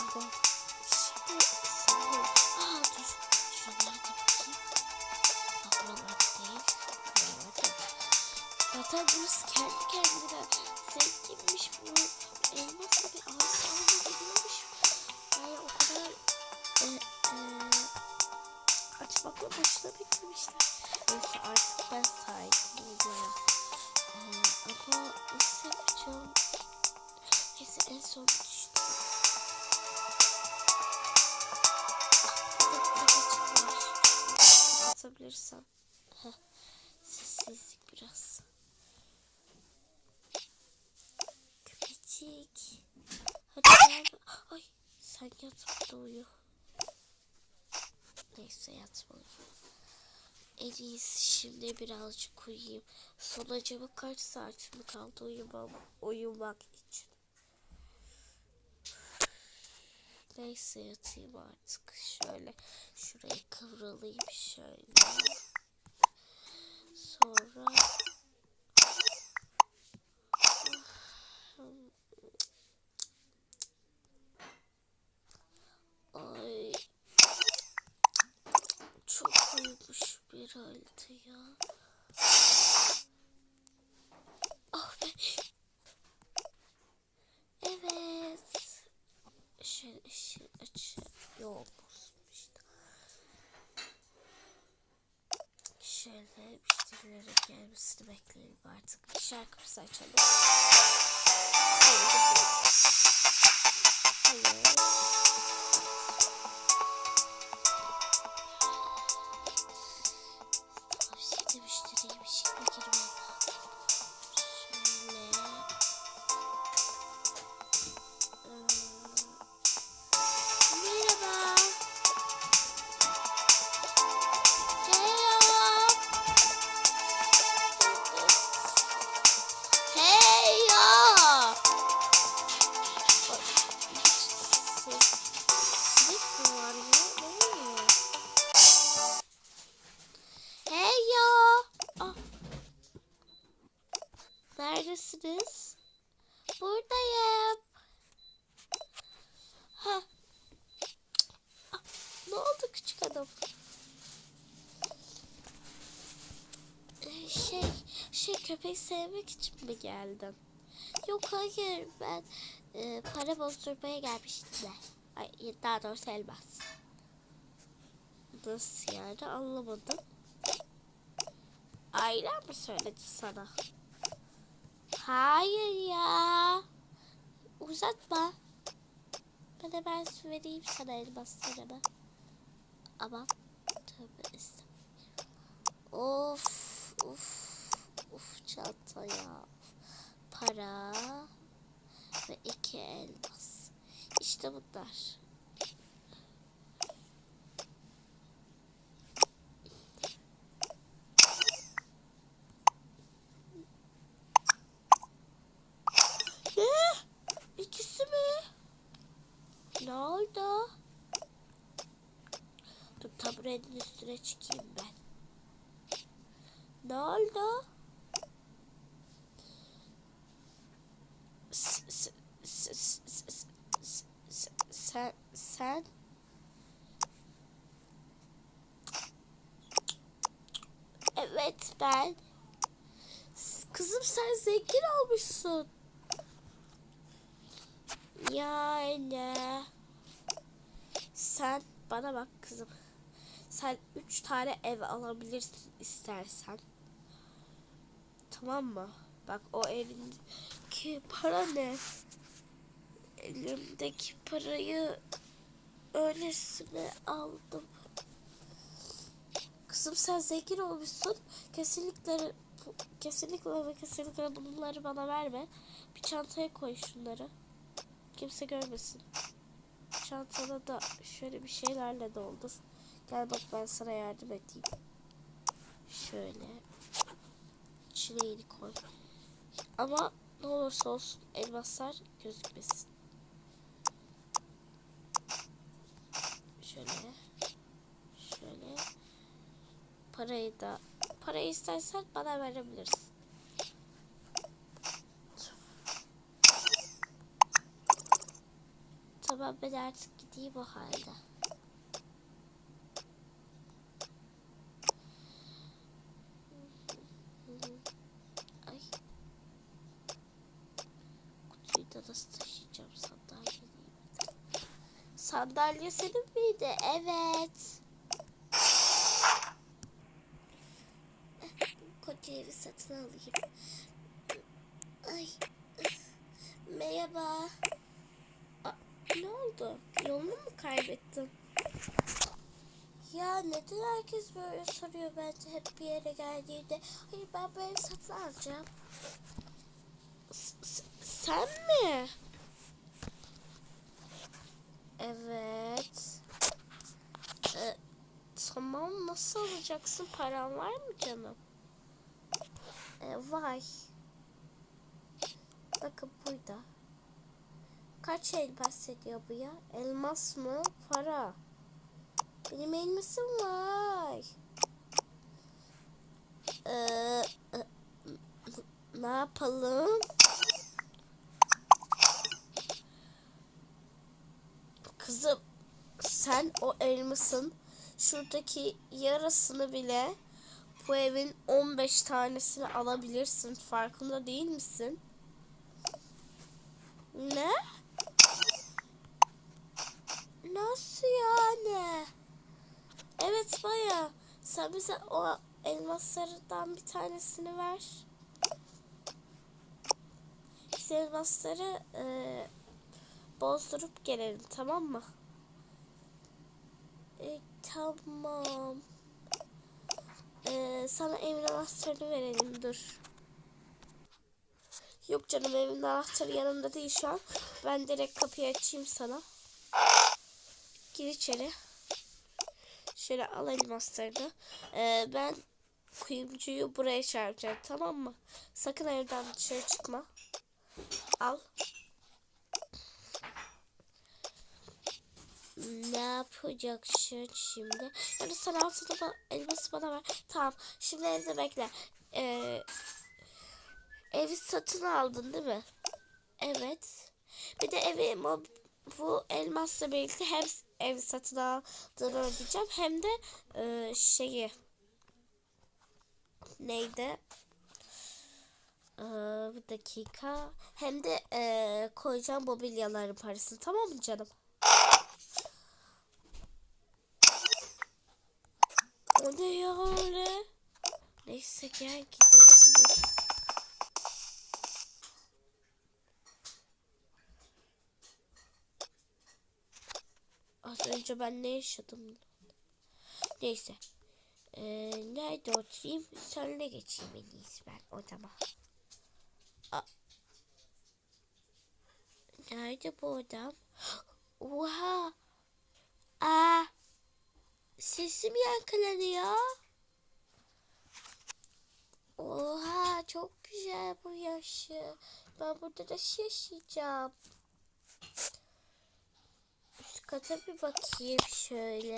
Tamam. Şimdi sanırım. Aa dur. Şuralara bakayım. Aa buralarda değil. Zaten burası kendi kendine zenginmiş bu. Elmasla bir ağız alınabiliyormuş. Yani o kadar e, e, açmakla boşuna bitirmişler. Neyse artık ben. E, ama nasıl yapacağım? Neyse en son düştüm. Kapatabilirsem. Heh. Sessizlik biraz. Köpecik. Hadi gel. Ay sen yat burada uyu. Neyse yatmalıyım. En iyisi şimdi birazcık uyuyayım. Son acaba kaç saat mi kaldı uyumam, uyumak için? Neyse yatayım artık. Şöyle şuraya kıvrılayım şöyle. Sonra Ay çok uyumuş bir halde ya. Ah be. Evet. Şöyle ışığı açıyor işte. Müşterilerin gelmesini bekleyelim artık. Şarkımızı açalım. Hayır. Hayır. Neredesiniz? Buradayım. Ha. Ah, Ne oldu küçük adam? Ee, Şey, şey köpek sevmek için mi geldin? Yok hayır ben e, para bozdurmaya gelmiştim. Ay, daha doğrusu elmas. Nasıl yani anlamadım. Ailen mi söyledi sana? Hayır ya. Uzatma. Ben hemen vereyim sana elmaslarımı. Ama tövbe. Of of of çanta ya. Para ve iki elmas. İşte bunlar. Ne? İkisi mi? Ne oldu? Taburenin üstüne çıkayım ben. Ne oldu? Sen sen Evet ben. Kızım sen zengin olmuşsun. Yani sen bana bak kızım. Sen üç tane ev alabilirsin istersen. Tamam mı? Bak o elindeki para ne? Elimdeki parayı öylesine aldım. Kızım sen zengin olmuşsun. Kesinlikle kesinlikle ve kesinlikle bunları bana verme. Bir çantaya koy şunları. Kimse görmesin. Çantada da şöyle bir şeylerle doldur. Gel bak ben sana yardım edeyim. Şöyle. Çileğini koy. Ama ne olursa olsun elmaslar gözükmesin. Şöyle. Şöyle. Parayı da parayı istersen bana verebilirsin. Tamam ben artık gideyim o halde. Ay. Kutuyu da nasıl taşıyacağım sandalyeyi? Sandalye senin miydi? Evet. Koca evi satın alayım. Ay. Merhaba. Aa, ne oldu? Yolunu mu kaybettin? Ya neden herkes böyle soruyor bence hep bir yere geldiğinde? Hayır ben böyle satın alacağım. S- sen mi? Evet. Ee, tamam nasıl alacaksın? Paran var mı canım? Ee, vay. Bakın burada. Kaç elmas ediyor bu ya? Elmas mı? Para. Benim elmasım var. Ee, ne yapalım? Kızım sen o elmasın şuradaki yarısını bile bu evin 15 tanesini alabilirsin. Farkında değil misin? Ne? Nasıl yani? Evet baya. Sen bize o elmaslardan bir tanesini ver. Biz elmasları e, bozdurup gelelim tamam mı? E, tamam. E, sana evin anahtarını verelim dur. Yok canım evin anahtarı yanımda değil şu an. Ben direkt kapıyı açayım sana. Gir içeri. Şöyle al elmaslarını. Ee, ben kuyumcuyu buraya çağıracağım tamam mı? Sakın evden dışarı çıkma. Al. Ne yapacaksın şimdi? Yani sen altını da elması bana ver. Tamam. Şimdi evde bekle. Ee, evi satın aldın değil mi? Evet. Bir de evi bu, elmasla birlikte hem ev satın aldığını ödeyeceğim hem de e, şeyi neydi? Ee, bir dakika. Hem de e, koyacağım mobilyaların parasını. Tamam mı canım? Ne ya öyle? Neyse gel gidelim. Az önce ben ne yaşadım? Neyse. Ee, nerede oturayım? Sonra geçeyim en iyisi ben odama. Aa. Nerede bu odam? Oha! Aa! Sesim yankılanıyor. Oha çok güzel bu yaşı. Ben burada nasıl yaşayacağım? Üst kata bir bakayım şöyle.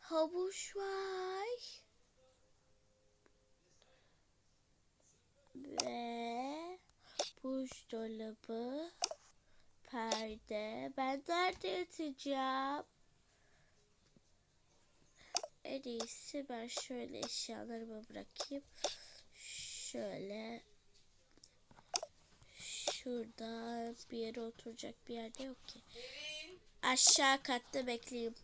Havuç var. Ve buzdolabı, perde. Ben nerede yatacağım? En iyisi ben şöyle eşyalarımı bırakayım. Şöyle şurada bir yere oturacak bir yerde yok ki. Aşağı katta bekleyeyim.